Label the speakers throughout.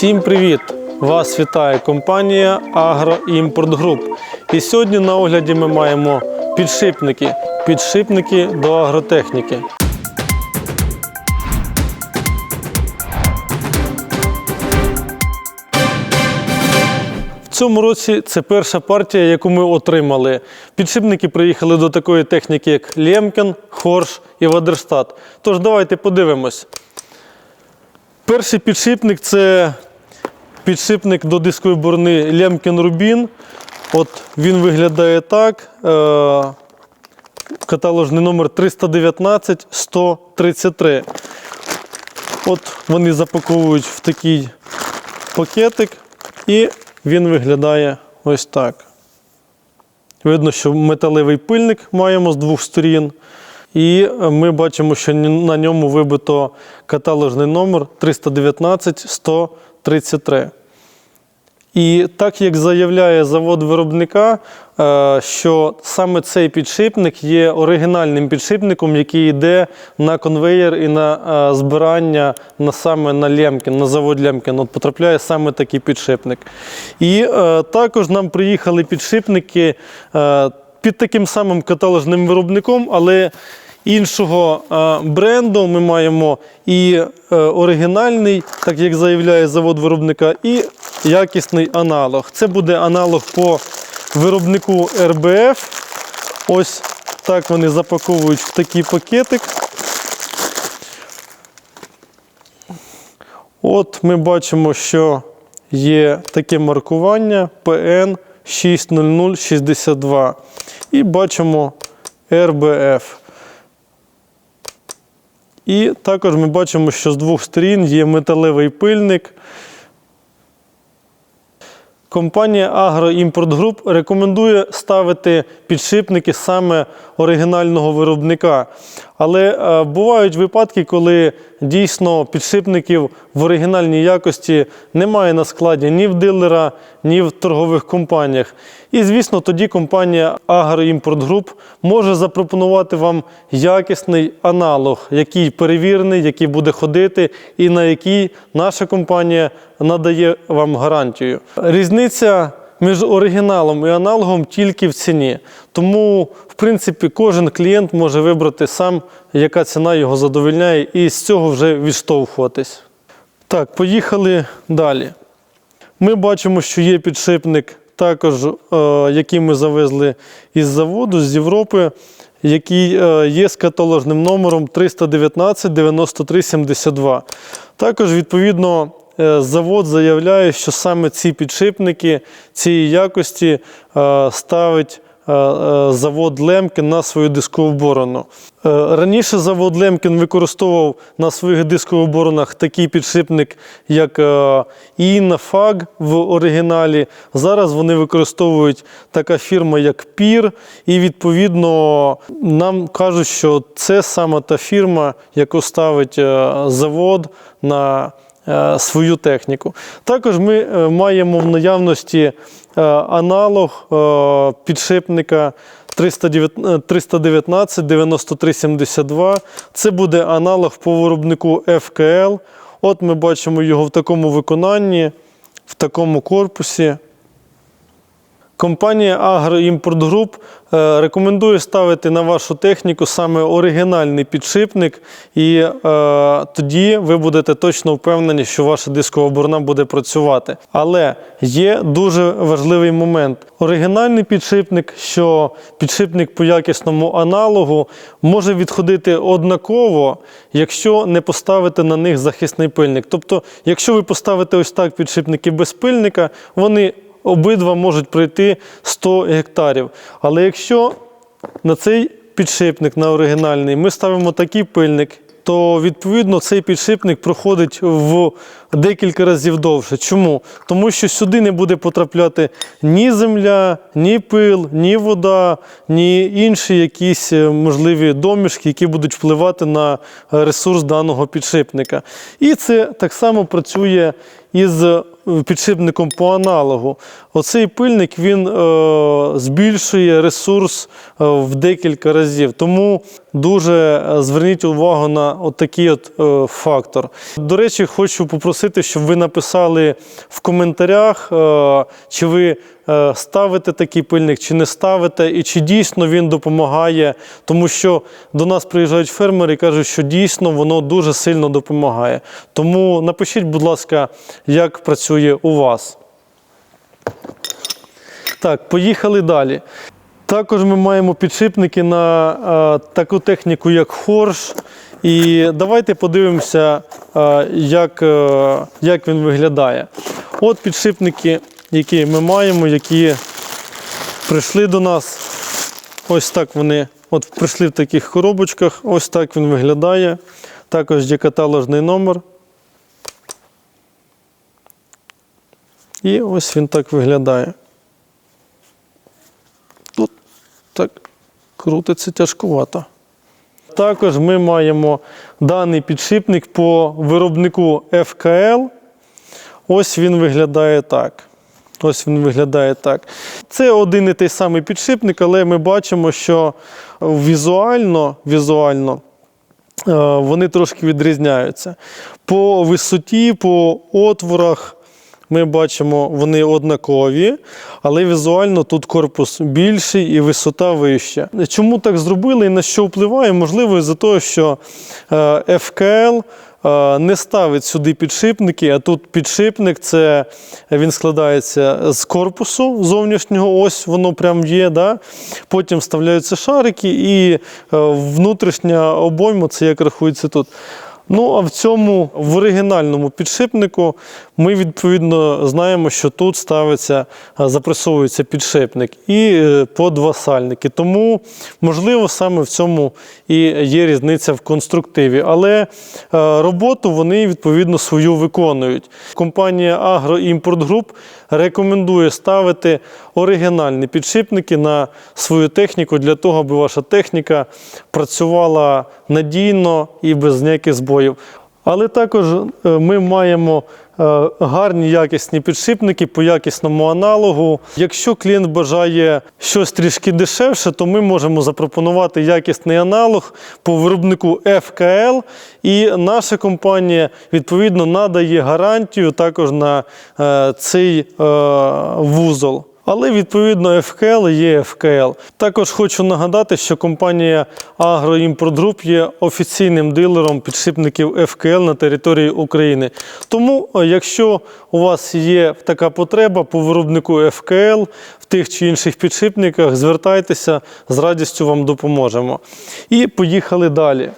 Speaker 1: Всім привіт! Вас вітає компанія Агроімпорт Груп. І сьогодні на огляді ми маємо підшипники. Підшипники до агротехніки. Цьому році це перша партія, яку ми отримали. Підшипники приїхали до такої техніки, як Лємкін, Хорш і Вадерстат. Тож давайте подивимось. Перший підшипник це підшипник до дискової борони Лємкін Рубін. От він виглядає так. Е, Каталожний номер 319 133. От вони запаковують в такий пакетик, і він виглядає ось так. Видно, що металевий пильник маємо з двох сторін. І ми бачимо, що на ньому вибито каталожний номер 319 133. І так як заявляє завод виробника, е, що саме цей підшипник є оригінальним підшипником, який йде на конвеєр і на е, збирання на саме на Лємкін, на завод Лємкін. От потрапляє саме такий підшипник. І е, також нам приїхали підшипники під таким самим каталожним виробником, але іншого е, бренду ми маємо і е, оригінальний, так як заявляє завод виробника, і якісний аналог. Це буде аналог по виробнику РБФ. Ось так вони запаковують в такий пакетик. От ми бачимо, що є таке маркування PN 60062. І бачимо РБФ. І також ми бачимо, що з двох сторін є металевий пильник. Компанія Агроімпорт Груп рекомендує ставити підшипники саме оригінального виробника. Але е, бувають випадки, коли дійсно підшипників в оригінальній якості немає на складі ні в дилера, ні в торгових компаніях. І, звісно, тоді компанія Агроімпорт Груп може запропонувати вам якісний аналог, який перевірений, який буде ходити, і на який наша компанія надає вам гарантію. Різниця між оригіналом і аналогом тільки в ціні. Тому, в принципі, кожен клієнт може вибрати сам, яка ціна його задовольняє, і з цього вже відштовхуватись. Так, поїхали далі. Ми бачимо, що є підшипник, також, е, який ми завезли із заводу, з Європи, який е, є з каталожним номером 319 93 72. Також, відповідно, завод заявляє, що саме ці підшипники цієї якості е, ставить е, е, завод Лемкін на свою дискову борону. Е, Раніше завод Лемкін використовував на своїх дискових боронах такий підшипник, як е, Інна Фаг в оригіналі. Зараз вони використовують така фірма, як Пір, і відповідно нам кажуть, що це саме та фірма, яку ставить е, завод на е, свою техніку. Також ми е, маємо в наявності е, аналог е, підшипника 319 9372. Це буде аналог по виробнику FKL. От ми бачимо його в такому виконанні, в такому корпусі. Компанія Агроімпорт Груп е, рекомендує ставити на вашу техніку саме оригінальний підшипник, і е, тоді ви будете точно впевнені, що ваша дискова борона буде працювати. Але є дуже важливий момент. Оригінальний підшипник, що підшипник по якісному аналогу, може відходити однаково, якщо не поставити на них захисний пильник. Тобто, якщо ви поставите ось так підшипники без пильника, вони обидва можуть пройти 100 гектарів. Але якщо на цей підшипник, на оригінальний, ми ставимо такий пильник, то відповідно цей підшипник проходить в декілька разів довше. Чому? Тому що сюди не буде потрапляти ні земля, ні пил, ні вода, ні інші якісь е, можливі домішки, які будуть впливати на ресурс даного підшипника. І це так само працює із е, підшипником по аналогу. Оцей пильник він е, збільшує ресурс е, в декілька разів. Тому дуже е, зверніть увагу на такий от е, фактор. До речі, хочу попросити, щоб ви написали в коментарях, е, чи ви ставите такий пильник, чи не ставите, і чи дійсно він допомагає, тому що до нас приїжджають фермери і кажуть, що дійсно воно дуже сильно допомагає. Тому напишіть, будь ласка, як працює у вас. Так, поїхали далі. Також ми маємо підшипники на е, таку техніку, як хорш. І давайте подивимося, е, як, е, як він виглядає. От підшипники, які ми маємо, які прийшли до нас. Ось так вони от прийшли в таких коробочках. Ось так він виглядає. Також є каталожний номер. І ось він так виглядає. Тут так крутиться тяжкувато. Також ми маємо даний підшипник по виробнику FKL. Ось він виглядає так. Ось він виглядає так. Це один і той самий підшипник, але ми бачимо, що візуально, візуально е, вони трошки відрізняються. По висоті, по отворах ми бачимо, вони однакові, але візуально тут корпус більший і висота вища. Чому так зробили і на що впливає? Можливо, із-за того, що е, FKL е, не ставить сюди підшипники, а тут підшипник це він складається з корпусу зовнішнього, ось воно прям є. Да? Потім вставляються шарики, і е, внутрішня обойма це як рахується тут. Ну, а в цьому в оригінальному підшипнику ми відповідно знаємо, що тут ставиться, запресовується підшипник і е, по два сальники. Тому, можливо, саме в цьому і є різниця в конструктиві. Але е, роботу вони відповідно свою виконують. Компанія Агроімпорт Груп рекомендує ставити оригінальні підшипники на свою техніку для того, аби ваша техніка працювала надійно і без ніяких збоїв. Але також е, ми маємо гарні якісні підшипники по якісному аналогу. Якщо клієнт бажає щось трішки дешевше, то ми можемо запропонувати якісний аналог по виробнику FKL. І наша компанія відповідно надає гарантію також на е, цей е, вузол. Але відповідно FKL є FKL. Також хочу нагадати, що компанія Агроімпорт є офіційним дилером підшипників FKL на території України. Тому, е, якщо у вас є така потреба по виробнику FKL в тих чи інших підшипниках, звертайтеся, з радістю вам допоможемо. І поїхали далі.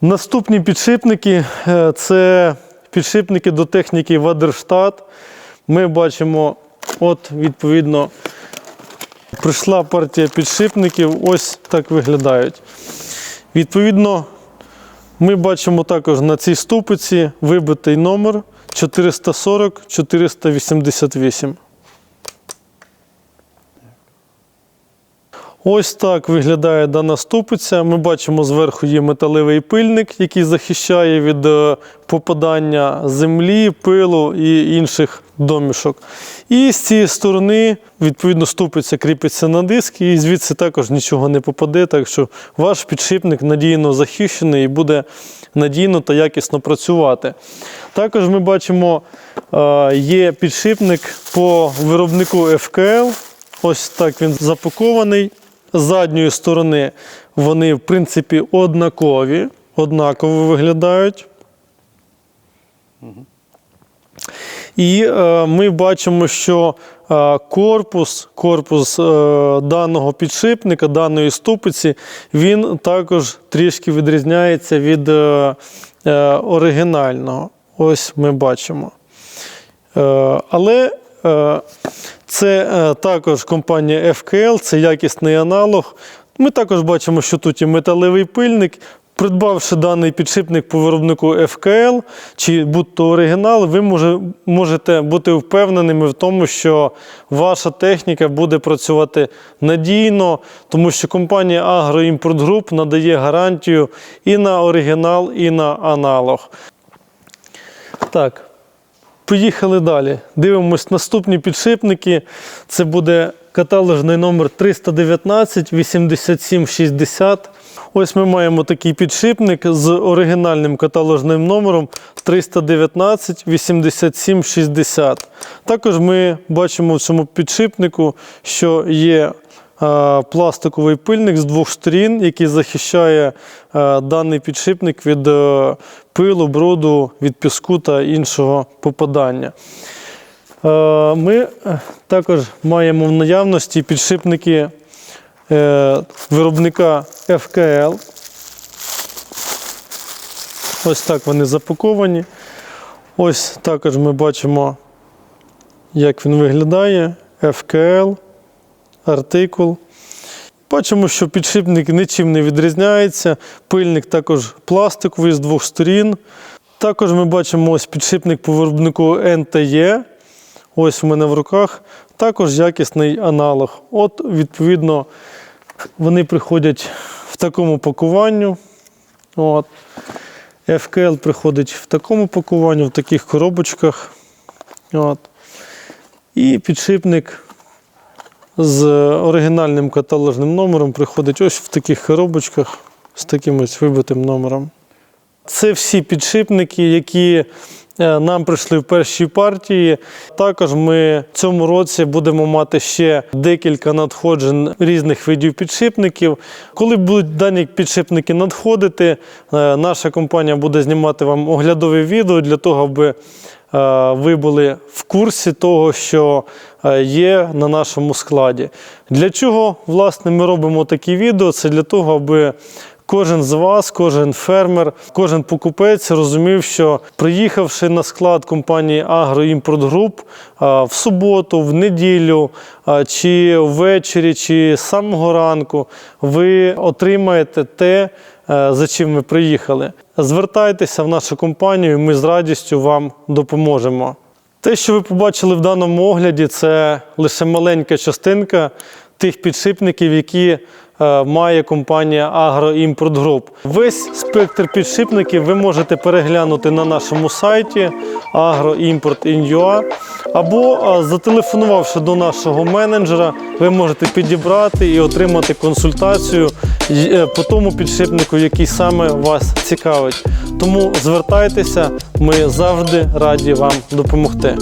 Speaker 1: Наступні підшипники е, це підшипники до техніки Вадерштат. Ми бачимо, от, відповідно, прийшла партія підшипників, ось так виглядають. Відповідно, ми бачимо також на цій ступиці вибитий номер 440-488. Ось так виглядає дана ступиця. Ми бачимо, зверху є металевий пильник, який захищає від е, попадання землі, пилу і інших домішок. І з цієї сторони, відповідно, ступиця кріпиться на диск, і звідси також нічого не попаде. Так що ваш підшипник надійно захищений і буде надійно та якісно працювати. Також ми бачимо, е, є підшипник по виробнику FKL. Ось так він запакований. Задньої сторони вони, в принципі, однакові, однаково виглядають. І е, ми бачимо, що е, корпус, корпус е, даного підшипника, даної ступиці, він також трішки відрізняється від е, е, оригінального. Ось ми бачимо. Е, але це е, також компанія FKL, це якісний аналог. Ми також бачимо, що тут є металевий пильник. Придбавши даний підшипник по виробнику FKL чи будь-то оригінал, ви може, можете бути впевненими в тому, що ваша техніка буде працювати надійно, тому що компанія Агроімпорт Груп надає гарантію і на оригінал, і на аналог. Так, поїхали далі. Дивимось наступні підшипники. Це буде каталожний номер 319 8760. Ось ми маємо такий підшипник з оригінальним каталожним номером 319 8760. Також ми бачимо в цьому підшипнику, що є пластиковий пильник з двох сторін, який захищає е, даний підшипник від е, пилу, бруду, від піску та іншого попадання. Е, Ми е, також маємо в наявності підшипники е, виробника FKL. Ось так вони запаковані. Ось також ми бачимо, як він виглядає. FKL, артикул. Бачимо, що підшипник нічим не відрізняється. Пильник також пластиковий з двох сторін. Також ми бачимо ось підшипник по виробнику NTE. Ось у мене в руках. Також якісний аналог. От, відповідно, вони приходять в такому пакуванню. От. FKL приходить в такому пакуванні, в таких коробочках. От. І підшипник з оригінальним каталожним номером приходить ось в таких коробочках з таким ось вибитим номером. Це всі підшипники, які е, нам прийшли в першій партії. Також ми в цьому році будемо мати ще декілька надходжень різних видів підшипників. Коли будуть дані підшипники надходити, е, наша компанія буде знімати вам оглядові відео для того, аби ви були в курсі того, що е, є на нашому складі. Для чого власне ми робимо такі відео? Це для того, аби Кожен з вас, кожен фермер, кожен покупець розумів, що приїхавши на склад компанії Агроімпорт Груп в суботу, в неділю чи ввечері, чи з самого ранку, ви отримаєте те, е, за чим ви приїхали. Звертайтеся в нашу компанію, ми з радістю вам допоможемо. Те, що ви побачили в даному огляді, це лише маленька частинка тих підшипників, які е, має компанія Agro Import Group. Весь спектр підшипників ви можете переглянути на нашому сайті agroimport.in.ua або е, зателефонувавши до нашого менеджера, ви можете підібрати і отримати консультацію по тому підшипнику, який саме вас цікавить. Тому звертайтеся, ми завжди раді вам допомогти.